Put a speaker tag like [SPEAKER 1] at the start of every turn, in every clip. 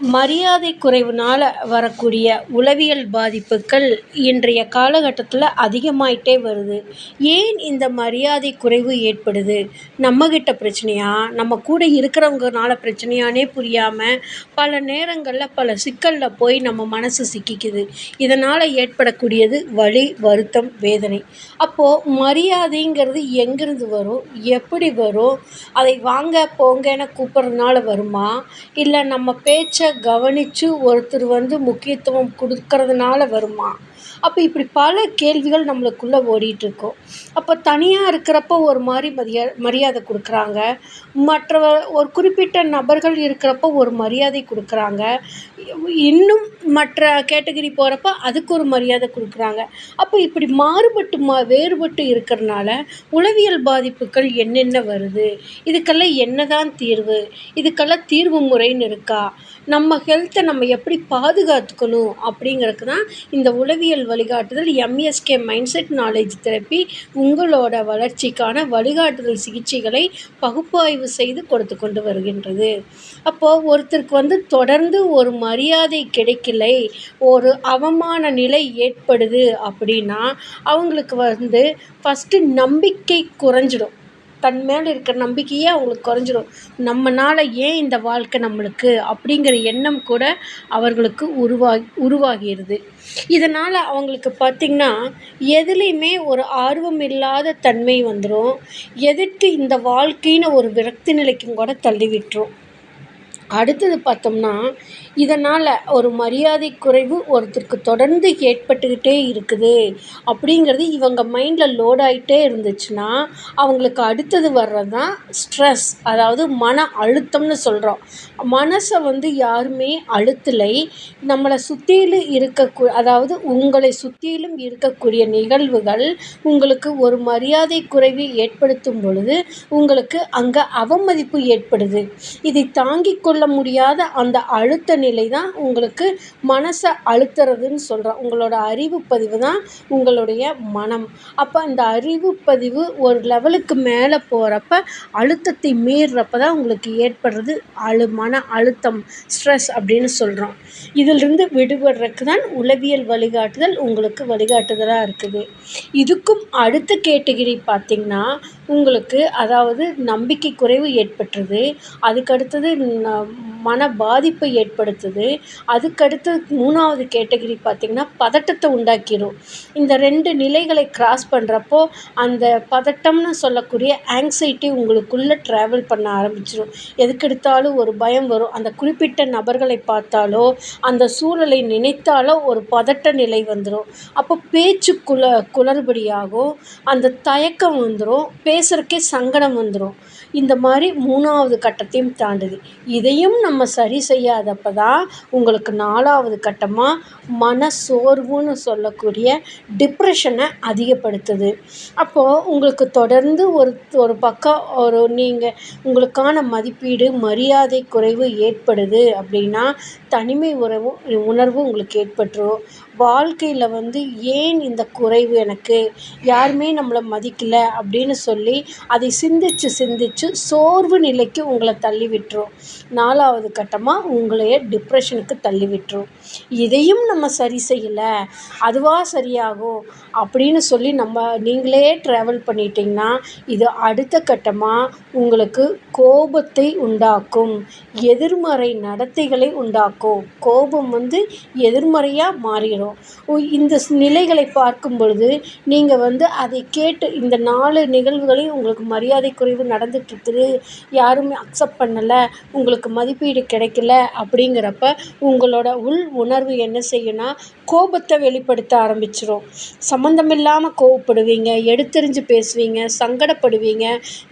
[SPEAKER 1] மரியாதை குறைவுனால் வரக்கூடிய உளவியல் பாதிப்புகள் இன்றைய காலகட்டத்தில் அதிகமாயிட்டே வருது. ஏன் இந்த மரியாதை குறைவு ஏற்படுது? நம்மக்கிட்ட பிரச்சனையா? நம்ம கூட இருக்கிறவங்கனால பிரச்சனையானே புரியாமல் பல நேரங்களில் பல சிக்கலில் போய் நம்ம மனசு சிக்கிக்குது. இதனால் ஏற்படக்கூடியது வலி வருத்தம் வேதனை. அப்போது மரியாதைங்கிறது எங்கேருந்து வரும்? எப்படி வரும்? அதை வாங்க போங்கன்னு கூப்பிட்றதுனால வருமா? இல்லை நம்ம பேச்சை கவனித்து ஒருத்தர் வந்து முக்கியத்துவம் கொடுக்கறதுனால வருமா? அப்போ இப்படி பல கேள்விகள் நம்மளுக்குள்ளே ஓடிகிட்ருக்கும் அப்போ தனியாக இருக்கிறப்போ ஒரு மாதிரி மரியா மரியாதை கொடுக்குறாங்க. மற்ற ஒரு குறிப்பிட்ட நபர்கள் இருக்கிறப்போ ஒரு மரியாதை கொடுக்குறாங்க. இன்னும் மற்ற கேட்டகிரி போகிறப்ப அதுக்கு ஒரு மரியாதை கொடுக்குறாங்க. அப்போ இப்படி மாறுபட்டு மா வேறுபட்டு இருக்கிறனால உளவியல் பாதிப்புகள் என்னென்ன வருது? இதுக்கெல்லாம் என்ன தான் தீர்வு? இதுக்கெல்லாம் தீர்வு முறைன்னு இருக்கா? நம்ம ஹெல்த்தை நம்ம எப்படி பாதுகாத்துக்கணும் அப்படிங்கிறதுக்கு தான் இந்த உளவியல் வழிகாட்டுதல் MSK mind set knowledge therapy உங்களோட வளர்ச்சிக்கான வழிகாட்டுதல் சிகிச்சைகளை பகுப்பாய்வு செய்து கொடுத்து கொண்டு வருகின்றது. அப்போது ஒருத்தருக்கு வந்து தொடர்ந்து ஒரு மரியாதை கிடைக்கலை ஒரு அவமான நிலை ஏற்படுது அப்படின்னா அவங்களுக்கு வந்து ஃபஸ்ட்டு நம்பிக்கை குறைஞ்சிடும். தன் மேலே இருக்கிற நம்பிக்கையே அவங்களுக்கு குறைஞ்சிரும். நம்மனால் ஏன் இந்த வாழ்க்கை நம்மளுக்கு? அப்படிங்கிற எண்ணம் கூட அவர்களுக்கு உருவாகி உருவாகிடுது இதனால் அவங்களுக்கு பார்த்திங்கன்னா எதுலேயுமே ஒரு ஆர்வம் இல்லாத தன்மை வந்துடும் எதிர்த்து இந்த வாழ்க்கைன்னு ஒரு விரக்தி நிலைக்கும் கூட தள்ளி விட்டுரும். அடுத்தது பார்த்தோம்னா இதனால் ஒரு மரியாதை குறைவு ஒருத்தருக்கு தொடர்ந்து ஏற்பட்டுக்கிட்டே இருக்குது. அப்படிங்கிறது இவங்க மைண்டில் லோட் ஆகிட்டே இருந்துச்சுன்னா அவங்களுக்கு அடுத்தது வர்றது தான் ஸ்ட்ரெஸ் அதாவது மன அழுத்தம்னு சொல்கிறோம் மனசை வந்து யாருமே அழுத்தலை. நம்மளை சுற்றிலும் இருக்கக்கூ அதாவது உங்களை சுற்றிலும் இருக்கக்கூடிய நிகழ்வுகள் உங்களுக்கு ஒரு மரியாதை குறைவு ஏற்படுத்தும் பொழுது உங்களுக்கு அங்கே அவமதிப்பு ஏற்படுது. இதை தாங்கிக் சொல்ல முடியாத அந்த அழுத்த நிலை தான் உங்களுக்கு மனசை அழுத்துறதுன்னு சொல்கிறோம் உங்களோட அறிவு பதிவு தான் உங்களுடைய மனம். அப்போ அந்த அறிவு பதிவு ஒரு லெவலுக்கு மேலே போகிறப்ப அழுத்தத்தை மீறுறப்ப தான் உங்களுக்கு ஏற்படுறது அழு மன அழுத்தம் ஸ்ட்ரெஸ் அப்படின்னு சொல்கிறோம் இதிலிருந்து விடுபடுறதுக்கு தான் உளவியல் வழிகாட்டுதல் உங்களுக்கு வழிகாட்டுதலாக இருக்குது. இதுக்கும் அடுத்த கேட்டகிரி பார்த்திங்கன்னா உங்களுக்கு அதாவது நம்பிக்கை குறைவு ஏற்பட்டுருது. அதுக்கடுத்தது மன பாதிப்பை ஏற்படுத்துது. அதுக்கடுத்து மூணாவது கேட்டகிரி பார்த்திங்கன்னா பதட்டத்தை உண்டாக்கிடும் இந்த ரெண்டு நிலைகளை க்ராஸ் பண்ணுறப்போ அந்த பதட்டம்னு சொல்லக்கூடிய ஆங்ஸைட்டி உங்களுக்குள்ளே ட்ராவல் பண்ண ஆரம்பிச்சிடும் எதுக்கெடுத்தாலும் ஒரு பயம் வரும். அந்த குறிப்பிட்ட நபர்களை பார்த்தாலோ அந்த சூழலை நினைத்தாலோ ஒரு பதட்ட நிலை வந்துடும் அப்போ பேச்சு குள குளறுபடியாகும். அந்த தயக்கம் வந்துடும் பே பேசுகிறக்கே சங்கடம் வந்துடும் இந்த மாதிரி மூணாவது கட்டத்தையும் தாண்டுது. இதையும் நம்ம சரி செய்யாதப்போ தான் உங்களுக்கு நாலாவது கட்டமாக மன சோர்வுன்னு சொல்லக்கூடிய டிப்ரெஷனை அதிகப்படுத்துது. அப்போது உங்களுக்கு தொடர்ந்து ஒரு ஒரு பக்கம் ஒரு நீங்கள் உங்களுக்கான மதிப்பீடு மரியாதை குறைவு ஏற்படுது அப்படின்னா தனிமை உறவு உணர்வு உங்களுக்கு ஏற்பட்டுரும். வாழ்க்கையில் வந்து ஏன் இந்த குறைவு எனக்கு? யாருமே நம்மளை மதிக்கலை அப்படின்னு சொல்லி அதை சிந்தித்து சிந்தித்து சோர்வு நிலைக்கு உங்களை தள்ளி விட்டுரும். நாலாவது கட்டமாக உங்களைய டிப்ரெஷனுக்கு தள்ளி விட்டுரும். இதையும் நம்ம சரி செய்யலை. அதுவாக சரியாகும் அப்படின்னு சொல்லி நம்ம நீங்களே ட்ராவல் பண்ணிட்டீங்கன்னா இது அடுத்த கட்டமாக உங்களுக்கு கோபத்தை உண்டாக்கும். எதிர்மறை நடத்தைகளை உண்டாக்கும். கோபம் வந்து எதிர்மறையாக மாறிடும். இந்த நிலைகளை பார்க்கும் பொழுது நீங்கள் வந்து அதை கேட்டு இந்த நாலு நிகழ்வுகளையும் உங்களுக்கு மரியாதை குறைவு நடந்துகிட்ருக்குது யாருமே அக்செப்ட் பண்ணலை உங்களுக்கு மதிப்பீடு கிடைக்கல அப்படிங்கிறப்ப உங்களோட உள் உணர்வு என்ன செய்யும்னா கோபத்தை வெளிப்படுத்த ஆரம்பிச்சிடும் சம்மந்தமில்லாமல் கோவப்படுவீங்க எடுத்தெறிஞ்சு பேசுவீங்க சங்கடப்படுவீங்க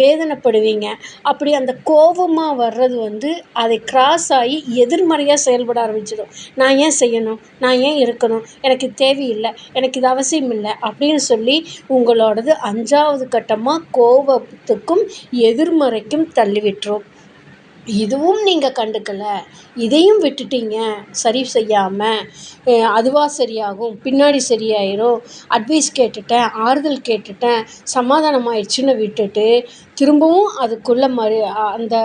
[SPEAKER 1] வேதனைப்படுவீங்க. அப்படி அந்த கோபமாக வர்றது வந்து அதை கிராஸ் ஆகி எதிர்மறையாக செயல்பட ஆரம்பிச்சிடும் நான் ஏன் செய்யணும்? நான் ஏன் இருக்கணும்? எனக்கு தேவையில்லை. எனக்கு இது அவசியம் இல்லை அப்படின்னு சொல்லி உங்களோடது அஞ்சாவது கட்டமாக கோபத்துக்கும் எதிர்மறைக்கும் தள்ளி விட்டுரும். இதுவும் நீங்கள் கண்டுக்கலை. இதையும் விட்டுட்டீங்க. சரி செய்யாமல் அதுவாக சரியாகும். பின்னாடி சரியாயிடும் அட்வைஸ் கேட்டுட்டேன். ஆறுதல் கேட்டுட்டேன். சமாதானம் ஆயிடுச்சுன்னு விட்டுட்டு திரும்பவும் அதுக்குள்ளே மறு அந்த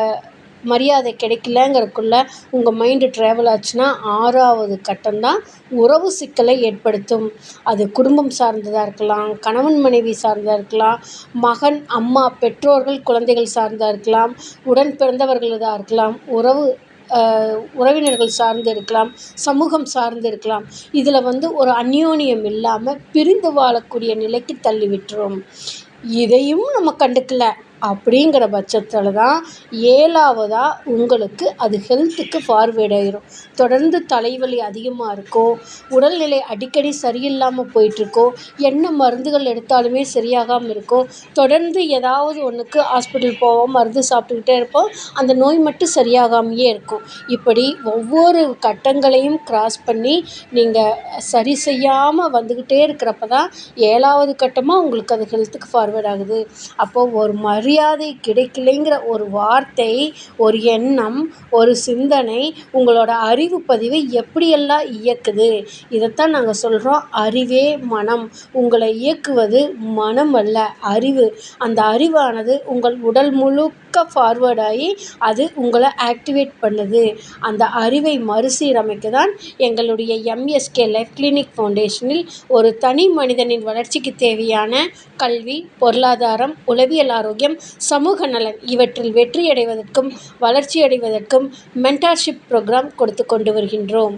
[SPEAKER 1] மரியாதை கிடைக்கலங்கிறக்குள்ள உங்கள் மைண்டு ட்ராவல் ஆச்சுன்னா ஆறாவது கட்டம்தான் உறவு சிக்கலை ஏற்படுத்தும். அது குடும்பம் சார்ந்ததாக இருக்கலாம் கணவன் மனைவி சார்ந்ததாக இருக்கலாம் மகன் அம்மா பெற்றோர்கள் குழந்தைகள் சார்ந்ததாக இருக்கலாம் உடன் பிறந்தவர்களதாக இருக்கலாம் உறவு உறவினர்கள் சார்ந்து இருக்கலாம் சமூகம் சார்ந்து இருக்கலாம். இதில் வந்து ஒரு அந்யோன்யம் இல்லாமல் பிரிந்து வாழக்கூடிய நிலைக்கு தள்ளி விட்டுரும். இதையும் நம்ம கண்டுக்கல. அப்படிங்கிற பட்சத்தில் தான் ஏழாவதாக உங்களுக்கு அது ஹெல்த்துக்கு ஃபார்வேர்டாயிரும் தொடர்ந்து தலைவலி அதிகமாக இருக்கும் உடல்நிலை அடிக்கடி சரியில்லாமல் போயிட்டுருக்கும் என்ன மருந்துகள் எடுத்தாலுமே சரியாகாமல் இருக்கும் தொடர்ந்து ஏதாவது ஒன்றுக்கு ஹாஸ்பிட்டல் போவோம் மருந்து சாப்பிட்டுக்கிட்டே இருப்போம் அந்த நோய் மட்டும் சரியாகாமையே இருக்கும். இப்படி ஒவ்வொரு கட்டங்களையும் கிராஸ் பண்ணி நீங்கள் சரி செய்யாமல் வந்துக்கிட்டே இருக்கிறப்ப தான் ஏழாவது கட்டமாக உங்களுக்கு அது ஹெல்த்துக்கு ஃபார்வேர்ட் ஆகுது. அப்போது ஒரு மாதிரி மரியாதை கிடைக்கலைங்கிற ஒரு வார்த்தை ஒரு எண்ணம் ஒரு சிந்தனை உங்களோட அறிவு பதிவை எப்படியெல்லாம் இயக்குது? இதைத்தான் நாங்கள் சொல்கிறோம் அறிவே மனம். உங்களை இயக்குவது மனம் அல்ல அறிவு. அந்த அறிவானது உங்கள் உடல் முழுக்க ஃபார்வேர்ட் ஆகி அது உங்களை ஆக்டிவேட் பண்ணுது. அந்த அறிவை மறுசீரமைக்க தான் எங்களுடைய எம்எஸ்கே லைஃப் கிளினிக் ஃபவுண்டேஷனில் ஒரு தனி மனிதனின் வளர்ச்சிக்கு தேவையான கல்வி பொருளாதாரம் உளவியல் ஆரோக்கியம் சமூக நலன் இவற்றில் வெற்றியடைவதற்கும் வளர்ச்சியடைவதற்கும் மென்டார்ஷிப் ப்ரோக்ராம் கொடுத்து கொண்டு வருகின்றோம்.